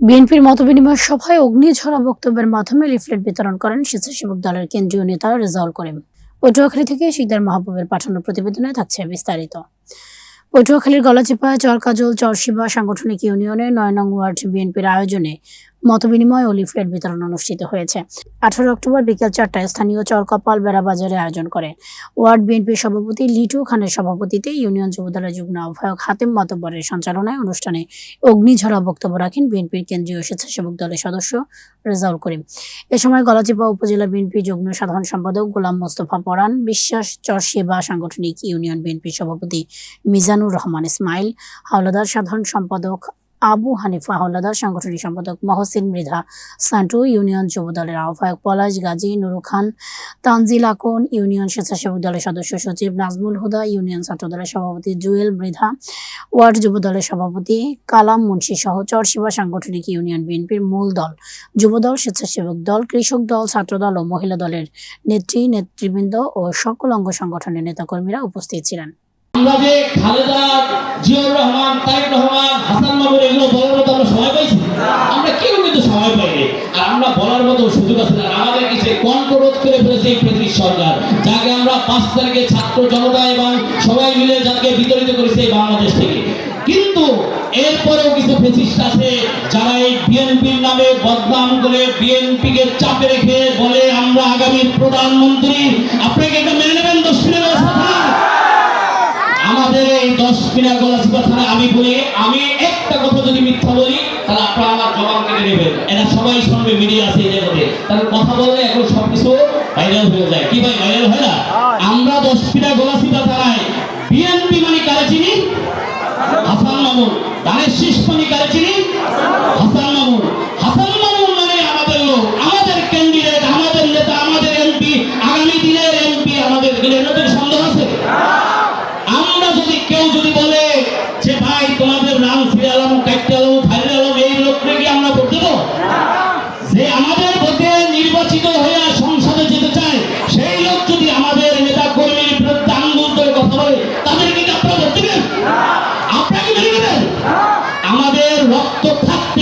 বিএনপির মত বিনিময় সভায় অগ্নিঝরা বক্তব্যের মাধ্যমে লিফলেট বিতরণ করেন স্বেচ্ছাসেবক দলের কেন্দ্রীয় নেতা রেজাউল করিম। পটুয়াখালী থেকে শিকদার মাহবুবের পাঠানো প্রতিবেদনে থাকছে বিস্তারিত। পটুয়াখালীর গলাচিপা, চরকাজল, চরশিবা সাংগঠনিক ইউনিয়নে নয় নং ওয়ার্ড বিএনপির আয়োজনে মতবিনিময় ও লিফলেট বিতরণ অনুষ্ঠিত হয়েছে। আঠারো অক্টোবর বিকেল চারটায় স্থানীয় চরকপাল বেড়া বাজারে আয়োজন করে। ওয়ার্ড বিএনপির সভাপতি লিটু খানের সভাপতিতে ইউনিয়ন যুবদলের যুগ্ম আহ্বায়ক হাতেম মাতব্বরের সঞ্চালনায় অনুষ্ঠানে অগ্নিঝরা বক্তব্য রাখেন বিএনপির কেন্দ্রীয় স্বেচ্ছাসেবক দলের সদস্য রেজাউল করিম। এ সময় গলাচিপা উপজেলা বিএনপি যুগ্ম সাধারণ সম্পাদক গোলাম মোস্তফা পরান, বিশ্বাস চরসেবা সাংগঠনিক ইউনিয়ন বিএনপির সভাপতি মিজানুর রহমান ইসমাইল, হাওলাদার সাধারণ সম্পাদক আবু হানিফা হাওলাদার সাংগঠনিক সম্পাদক মহসিন মৃধা, সান্টু ইউনিয়ন যুব দলের আহ্বায়ক পলাশ গাজী, নুরু খান, তানজিল আকন ইউনিয়ন স্বেচ্ছাসেবক দলের সদস্য সচিব নাজমুল হুদা, ইউনিয়ন ছাত্র দলের সভাপতি জুয়েল মৃধা, ওয়ার্ড যুব দলের সভাপতি কালাম মুন্সি সহ চরশিবা সাংগঠনিক ইউনিয়ন বিএনপির মূল দল। যুবদল স্বেচ্ছাসেবক দল, কৃষক দল ছাত্রদল ও মহিলা দলের নেত্রী, নেতৃবৃন্দ ও সকল অঙ্গ সংগঠনের নেতাকর্মীরা উপস্থিত ছিলেন। আমরা যে খালেদা বলার মতো সুযোগ আছে না। আমাদের কিছু কণ্ঠরোধ করে ফেলেছে এই ব্রিটিশ সরকার, যাকে আমরা পাঁচ তারিখে ছাত্র জনতা এবং সবাই মিলে যাকে বিতরিত করেছে এই বাংলাদেশ থেকে। কিন্তু এরপরেও কিছু ফেসিস্ট আছে যারা এই বিএনপির নামে বদনাম করে বিএনপিকে চাপে রেখে বলে, আমরা আগামী প্রধানমন্ত্রী। আপনাকে এটা মেনে নেবেন দক্ষিণের আমাদের এই দশ মিনা গলাচিপা থানায় আমি বলি, আমি এরা সবাই শুনবে মিডিয়া আছে এই জগতে তাহলে কথা বললে এখন সব কিছু ভাইরাল হয়ে যায়। কি ভাই ভাইরাল হয় না? আমরা দশ পিঠা গোলা সিটা থানায় বিএনপি মানে কারে চিনি? হাসান মামুন। ধানের আপনাকে আমাদের রক্ত থাকতে